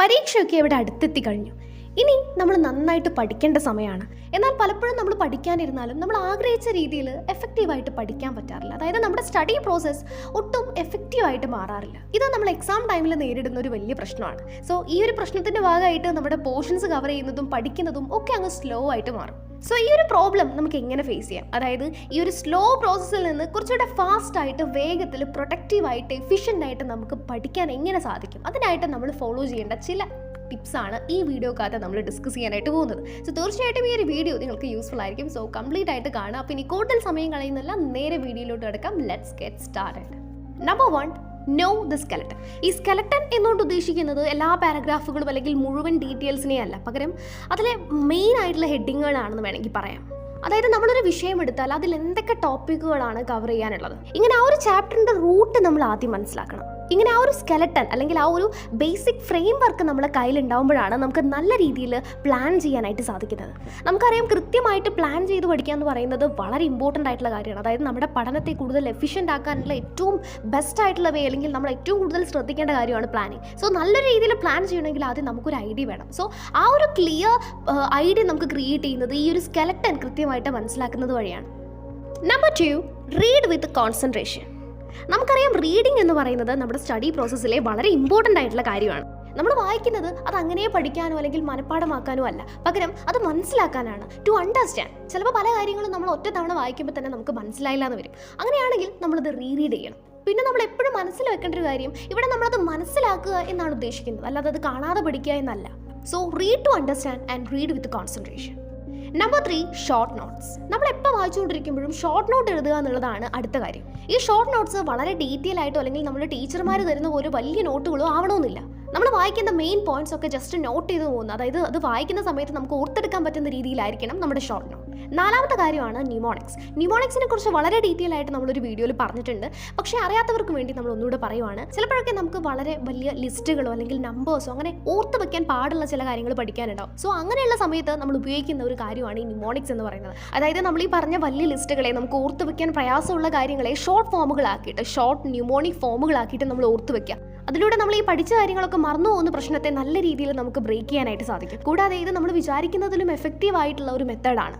പരീക്ഷയൊക്കെ ഇവിടെ അടുത്തെത്തി കഴിഞ്ഞു. ഇനി നമ്മൾ നന്നായിട്ട് പഠിക്കേണ്ട സമയമാണ്. എന്നാൽ പലപ്പോഴും നമ്മൾ പഠിക്കാനിരുന്നാലും നമ്മൾ ആഗ്രഹിച്ച രീതിയിൽ എഫക്റ്റീവായിട്ട് പഠിക്കാൻ പറ്റാറില്ല. അതായത് നമ്മുടെ സ്റ്റഡി പ്രോസസ്സ് ഒട്ടും എഫക്റ്റീവായിട്ട് മാറാറില്ല. ഇത് നമ്മൾ എക്സാം ടൈമിൽ നേരിടുന്ന ഒരു വലിയ പ്രശ്നമാണ്. സോ ഈ ഒരു പ്രശ്നത്തിന്റെ ഭാഗമായിട്ട് നമ്മുടെ പോർഷൻസ് കവർ ചെയ്യുന്നതും പഠിക്കുന്നതും ഒക്കെ അങ്ങ് സ്ലോ ആയിട്ട് മാറും. സോ ഈ ഒരു പ്രോബ്ലം നമുക്ക് എങ്ങനെ ഫേസ് ചെയ്യാം? അതായത് ഈ ഒരു സ്ലോ പ്രോസസ്സിൽ നിന്ന് കുറച്ചുകൂടെ ഫാസ്റ്റായിട്ട് വേഗത്തിൽ പ്രൊട്ടക്റ്റീവായിട്ട് എഫിഷ്യന്റായിട്ട് നമുക്ക് പഠിക്കാൻ എങ്ങനെ സാധിക്കും? അതിനായിട്ട് നമ്മൾ ഫോളോ ചെയ്യേണ്ട ചില ടിപ്സാണ് ഈ വീഡിയോക്കകത്ത് നമ്മൾ ഡിസ്കസ് ചെയ്യാനായിട്ട് പോകുന്നത്. സോ തീർച്ചയായിട്ടും ഈ ഒരു വീഡിയോ നിങ്ങൾക്ക് യൂസ്ഫുൾ ആയിരിക്കും. സോ കംപ്ലീറ്റ് ആയിട്ട് കാണാം. അപ്പോൾ ഇനി കൂടുതൽ സമയം കളയുന്നില്ല നേരെ വീഡിയോയിലോട്ട് കിടക്കാം. Let's get started number one know the skeleton ഈ സ്കെലട്ടൻ എന്നുകൊണ്ട് ഉദ്ദേശിക്കുന്നത് എല്ലാ പാരഗ്രാഫുകളും അല്ലെങ്കിൽ മുഴുവൻ ഡീറ്റെയിൽസിനെ അല്ല. പകരം അതിലെ മെയിൻ ആയിട്ടുള്ള ഹെഡിങ്ങുകളാണെന്ന് വേണമെങ്കിൽ പറയാം. അതായത് നമ്മളൊരു വിഷയം എടുത്താൽ അതിൽ എന്തൊക്കെ ടോപ്പിക്കുകളാണ് കവർ ചെയ്യാനുള്ളത്. ഇങ്ങനെ ആ ഒരു ചാപ്റ്ററിന്റെ റൂട്ട് നമ്മൾ ആദ്യം മനസ്സിലാക്കണം. ഇങ്ങനെ ആ ഒരു സ്കെലട്ടൺ അല്ലെങ്കിൽ ആ ഒരു ബേസിക് ഫ്രെയിം വർക്ക് നമ്മുടെ കയ്യിലുണ്ടാകുമ്പോഴാണ് നമുക്ക് നല്ല രീതിയിൽ പ്ലാൻ ചെയ്യാനായിട്ട് സാധിക്കുന്നത്. നമുക്കറിയാം കൃത്യമായിട്ട് പ്ലാൻ ചെയ്ത് പഠിക്കുക എന്ന് പറയുന്നത് വളരെ ഇമ്പോർട്ടന്റ് ആയിട്ടുള്ള കാര്യമാണ്. അതായത് നമ്മുടെ പഠനത്തെ കൂടുതൽ എഫിഷ്യന്റ് ആക്കാനുള്ള ഏറ്റവും ബെസ്റ്റ് ആയിട്ടുള്ള വേ അല്ലെങ്കിൽ നമ്മൾ ഏറ്റവും കൂടുതൽ ശ്രദ്ധിക്കേണ്ട കാര്യമാണ് പ്ലാനിങ് സോ നല്ല രീതിയിൽ പ്ലാൻ ചെയ്യണമെങ്കിൽ ആദ്യം നമുക്കൊരു ഐഡിയ വേണം. സോ ആ ഒരു ക്ലിയർ ഐഡിയ നമുക്ക് ക്രിയേറ്റ് ചെയ്യുന്നത് ഈ ഒരു സ്കെലട്ടൺ കൃത്യമായിട്ട് മനസ്സിലാക്കുന്നത് വഴിയാണ്. Number two read with concentration നമുക്കറിയാം റീഡിംഗ് എന്ന് പറയുന്നത് നമ്മുടെ സ്റ്റഡി പ്രോസസ്സിലെ വളരെ ഇമ്പോർട്ടന്റ് ആയിട്ടുള്ള കാര്യമാണ്. നമ്മൾ വായിക്കുന്നത് അത് അങ്ങനെ പഠിക്കാനോ അല്ലെങ്കിൽ മനഃപ്പാടമാക്കാനോ അല്ല. പകരം അത് മനസ്സിലാക്കാനാണ്. ടു അണ്ടർസ്റ്റാൻഡ് ചിലപ്പോൾ പല കാര്യങ്ങളും നമ്മൾ ഒറ്റ തവണ വായിക്കുമ്പോൾ തന്നെ നമുക്ക് മനസ്സിലായില്ല എന്ന് വരും. അങ്ങനെയാണെങ്കിൽ നമ്മളത് റീറീഡ് ചെയ്യണം. പിന്നെ നമ്മൾ എപ്പോഴും മനസ്സിൽ വെക്കേണ്ട ഒരു കാര്യം ഇവിടെ നമ്മളത് മനസ്സിലാക്കുക എന്നാണ് ഉദ്ദേശിക്കുന്നത്. അല്ലാതെ അത് കാണാതെ പഠിക്കുക എന്നല്ല. So read to understand and read with concentration number three short notes നമ്മൾ എപ്പോൾ വായിച്ചുകൊണ്ടിരിക്കുമ്പോഴും ഷോർട്ട് നോട്ട് എഴുതുക എന്നുള്ളതാണ് അടുത്ത കാര്യം. ഈ ഷോർട്ട് നോട്ട്സ് വളരെ ഡീറ്റെയിൽ ആയിട്ടോ അല്ലെങ്കിൽ നമ്മുടെ ടീച്ചർമാർ തരുന്ന പോലെ വലിയ നോട്ടുകളോ ആവണമെന്നില്ല. നമ്മൾ വായിക്കുന്ന മെയിൻ പോയിന്റ്സ് ഒക്കെ ജസ്റ്റ് നോട്ട് ചെയ്ത് പോകുന്നത്. അതായത് അത് വായിക്കുന്ന സമയത്ത് നമുക്ക് ഓർത്തെടുക്കാൻ പറ്റുന്ന രീതിയിലായിരിക്കണം നമ്മുടെ ഷോർട്ട് നോട്ട് നാലാമത്തെ കാര്യമാണ് ന്യൂമോണിക്സ് ന്യൂമോണിക്സിനെ കുറിച്ച് വളരെ ഡീറ്റെയിൽ ആയിട്ട് നമ്മളൊരു വീഡിയോയിൽ പറഞ്ഞിട്ടുണ്ട്. പക്ഷേ അറിയാത്തവർക്ക് വേണ്ടി നമ്മൾ ഒന്നുകൂടെ പറയുവാണ്. ചിലപ്പോഴൊക്കെ നമുക്ക് വളരെ വലിയ ലിസ്റ്റുകളോ അല്ലെങ്കിൽ നമ്പേഴ്സോ അങ്ങനെ ഓർത്ത് വെക്കാൻ പാടുള്ള ചില കാര്യങ്ങൾ പഠിക്കാനുണ്ടാവും. സോ അങ്ങനെയുള്ള സമയത്ത് നമ്മൾ ഉപയോഗിക്കുന്ന ഒരു കാര്യമാണ് ഈ ന്യൂമോണിക്സ് എന്ന് പറയുന്നത്. അതായത് നമ്മൾ ഈ പറഞ്ഞ വലിയ ലിസ്റ്റുകളെ നമുക്ക് ഓർത്ത് വെക്കാൻ പ്രയാസമുള്ള കാര്യങ്ങളെ ഷോർട്ട് ഫോമുകളാക്കിയിട്ട് ഷോർട്ട് ന്യൂമോണിക് ഫോമുകളാക്കിയിട്ട് നമ്മൾ ഓർത്ത് വെക്കുക. അതിലൂടെ നമ്മൾ ഈ പഠിച്ച കാര്യങ്ങളൊക്കെ മറന്നു പോകുന്ന പ്രശ്നത്തെ നല്ല രീതിയിൽ നമുക്ക് ബ്രേക്ക് ചെയ്യാനായിട്ട് സാധിക്കും. കൂടാതെ ഇത് നമ്മൾ വിചാരിക്കുന്നതിലും എഫക്റ്റീവ് ആയിട്ടുള്ള ഒരു മെത്തേഡാണ്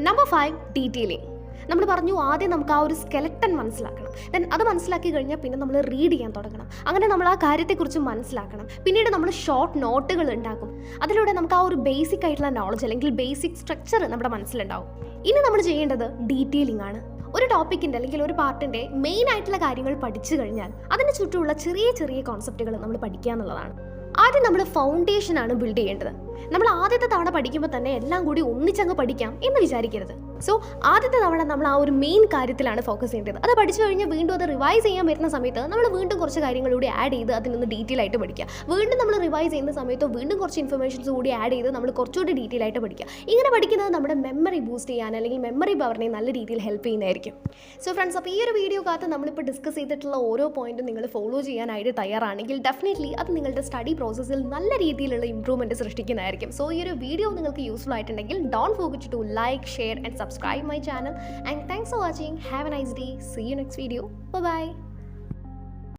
നമ്പർ ഫൈവ് ഡീറ്റെയിലിംഗ് നമ്മൾ പറഞ്ഞു ആദ്യം നമുക്ക് ആ ഒരു സ്കെലട്ടൺ മനസ്സിലാക്കണം. ദെൻ അത് മനസ്സിലാക്കി കഴിഞ്ഞാൽ പിന്നെ നമ്മൾ റീഡ് ചെയ്യാൻ തുടങ്ങണം. അങ്ങനെ നമ്മൾ ആ കാര്യത്തെക്കുറിച്ച് മനസ്സിലാക്കണം. പിന്നീട് നമ്മൾ ഷോർട്ട് നോട്ടുകൾ ഉണ്ടാക്കും. അതിലൂടെ നമുക്ക് ആ ഒരു ബേസിക് ആയിട്ടുള്ള നോളജ് അല്ലെങ്കിൽ ബേസിക് സ്ട്രക്ചർ നമ്മുടെ മനസ്സിലുണ്ടാവും. ഇനി നമ്മൾ ചെയ്യേണ്ടത് ഡീറ്റെയിലിംഗ് ആണ്. ഒരു ടോപ്പിക്കിന്റെ അല്ലെങ്കിൽ ഒരു പാർട്ടിന്റെ മെയിൻ ആയിട്ടുള്ള കാര്യങ്ങൾ പഠിച്ചു കഴിഞ്ഞാൽ അതിന് ചുറ്റുമുള്ള ചെറിയ ചെറിയ കോൺസെപ്റ്റുകൾ നമ്മൾ പഠിക്കുക എന്നുള്ളതാണ്. ആദ്യം നമ്മൾ ഫൗണ്ടേഷനാണ് ബിൽഡ് ചെയ്യേണ്ടത്. നമ്മൾ ആദ്യത്തെ തവണ പഠിക്കുമ്പോൾ തന്നെ എല്ലാം കൂടി ഒന്നിച്ചങ്ങ് പഠിക്കാം എന്ന് വിചാരിക്കരുത്. സോ ആദ്യത്തെ തവണ നമ്മൾ ആ ഒരു മെയിൻ കാര്യത്തിലാണ് ഫോക്കസ് ചെയ്യേണ്ടത്. അത് പഠിച്ചു കഴിഞ്ഞാൽ വീണ്ടും അത് റിവൈസ് ചെയ്യാൻ വരുന്ന സമയത്ത് നമ്മൾ വീണ്ടും കുറച്ച് കാര്യങ്ങൾ കൂടി ആഡ് ചെയ്ത് അതിനൊന്ന് ഡീറ്റെയിൽ ആയിട്ട് പഠിക്കുക. വീണ്ടും നമ്മൾ റിവൈസ് ചെയ്യുന്ന സമയത്ത് വീണ്ടും കുറച്ച് ഇൻഫർമേഷൻസ് കൂടി ആഡ് ചെയ്ത് നമ്മൾ കുറച്ചുകൂടി ഡീറ്റെയിൽ ആയിട്ട് പഠിക്കുക. ഇങ്ങനെ പഠിക്കുന്നത് നമ്മുടെ മെമ്മറി ബൂസ്റ്റ് ചെയ്യാൻ അല്ലെങ്കിൽ മെമ്മറി പവറിനെ നല്ല രീതിയിൽ ഹെൽപ്പ് ചെയ്യുന്നതായിരിക്കും. സോ ഫ്രണ്ട്സ് അപ്പോൾ ഈ ഒരു വീഡിയോ കാത്ത് നമ്മളിപ്പോൾ ഡിസ്കസ് ചെയ്തിട്ടുള്ള ഓരോ പോയിന്റും നിങ്ങൾ ഫോളോ ചെയ്യാനായിട്ട് തയ്യാറാണെങ്കിൽ ഡെഫിനറ്റ്ലി അത് നിങ്ങളുടെ സ്റ്റഡി പ്രോസസ്സിൽ നല്ല രീതിയിലുള്ള ഇമ്പ്രൂവ്മെന്റ് സൃഷ്ടിക്കുന്നതായിരിക്കും. സോ ഈ ഒരു വീഡിയോ നിങ്ങൾക്ക് യൂസ്ഫുൾ ആയിട്ടുണ്ടെങ്കിൽ don't forget to like share and subscribe my channel and thanks for watching have a nice day see you next video bye